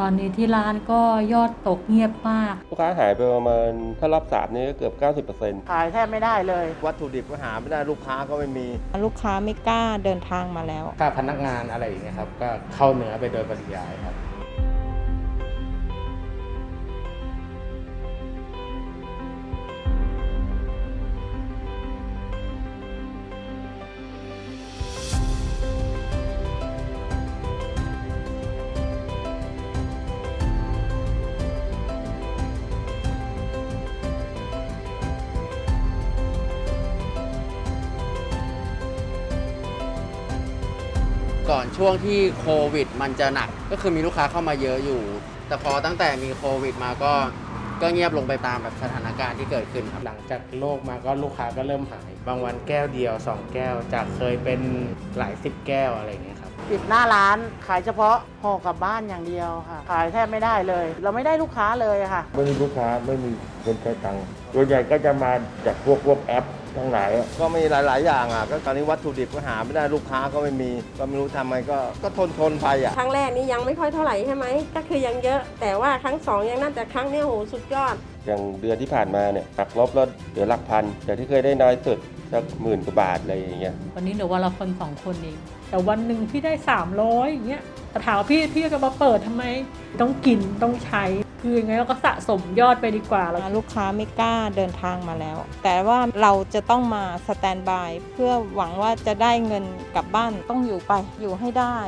ตอนนี้ที่ร้านก็ยอดตกเงียบมาก ลูกค้าหายไปประมาณถ้ารอบสามนี่ก็เกือบ 90%ขายแทบไม่ได้เลย วัตถุดิบก็หาไม่ได้ลูกค้าก็ไม่มี ลูกค้าไม่กล้าเดินทางมาแล้วค่าพนักงานอะไรอย่างเงี้ยครับ ก็เข้าเนื้อไปโดยปริยายครับ ก่อนช่วงที่โควิด มันจะหนักก็คือมีลูกค้าเข้ามาเยอะอยู่ แต่พอตั้งแต่มีโควิด มาก็ก็เงียบลงไปตามแบบสถานการณ์ที่เกิดขึ้นครับ หลังจากโรคมาก็ลูกค้าก็เริ่มหาย บางวันแก้วเดียว 2 แก้ว จากเคยเป็นหลายสิบแก้วอะไรอย่างเงี้ยครับ ปิดหน้าร้านขายเฉพาะห่อกลับบ้านอย่างเดียวค่ะ ขายแทบไม่ได้เลย เราไม่ได้ลูกค้าเลยค่ะ ไม่มีลูกค้าไม่มีคนใช้ตังค์ส่วนใหญ่ก็จะมาจากพวกพวกแอปทั้งหลายอะก็มีหลาย ๆ อย่างอะ ก็ตอนนี้วัตถุดิบก็หาไม่ได้ลูกค้าก็ไม่มีก็ไม่รู้ทำไงก็ก็ทนทนไปอะ ครั้งแรกนี่ยังไม่ค่อยเท่าไหร่ใช่ไหม ก็คือยังเยอะ แต่ว่าครั้งสองยังน่าจะครั้งเนี้ยโหสุดยอด อย่างเดือนที่ผ่านมาเนี่ยหักลบแล้วเหลือหลักพันแต่ที่เคยได้น้อยสุด สักหมื่นกว่าบาทอะไรอย่างเงี้ยวันนี้เหลือวันละคนสองคนเองแต่วันหนึ่งพี่ได้ 300อย่างเงี้ยแต่ถามว่าพี่พี่จะมาเปิดทำไม ต้องกินต้องใช้ คือยังไงเราก็สะสมยอดไปดีกว่าแล้วลูกค้าไม่กล้าเดินทางมาแล้ว แต่ว่าเราจะต้องมาสแตนบายเพื่อหวังว่าจะได้เงินกลับบ้านต้องอยู่ไปอยู่ให้ได้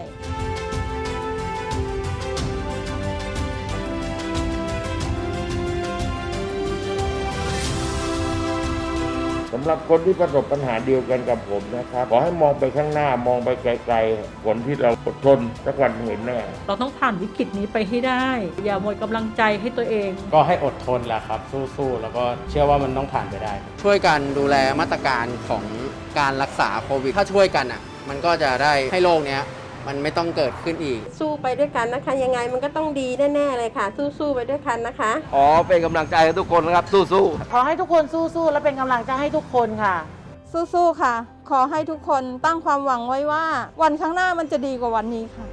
ำหรับคนที่ประสบปัญหาเดียวกันกับผมนะครับ ขอให้มองไปข้างหน้ามองไปไกลๆผลที่เราอดทนสักวันเห็นแน่เราต้องผ่านวิกฤตนี้ไปให้ได้ อย่าหมดกำลังใจให้ตัวเอง ก็ให้อดทนแหละครับ สู้ๆแล้วก็เชื่อว่ามันต้องผ่านไปได้ครับช่วยกันดูแลมาตรการของการรักษาโควิดถ้าช่วยกันอะมันก็จะได้ให้โรคเนี้ย มันไม่ต้องเกิดขึ้นอีก สู้ไปด้วยกันนะคะ ยังไงมันก็ต้องดีแน่ๆเลยค่ะ สู้ๆไปด้วยกันนะคะ อ๋อ เป็นกำลังใจให้ทุกคนนะครับ สู้ๆ ขอให้ทุกคนสู้ๆและเป็นกำลังใจให้ทุกคนค่ะ สู้ๆค่ะ ขอให้ทุกคนตั้งความหวังไว้ว่า วันข้างหน้ามันจะดีกว่าวันนี้ค่ะ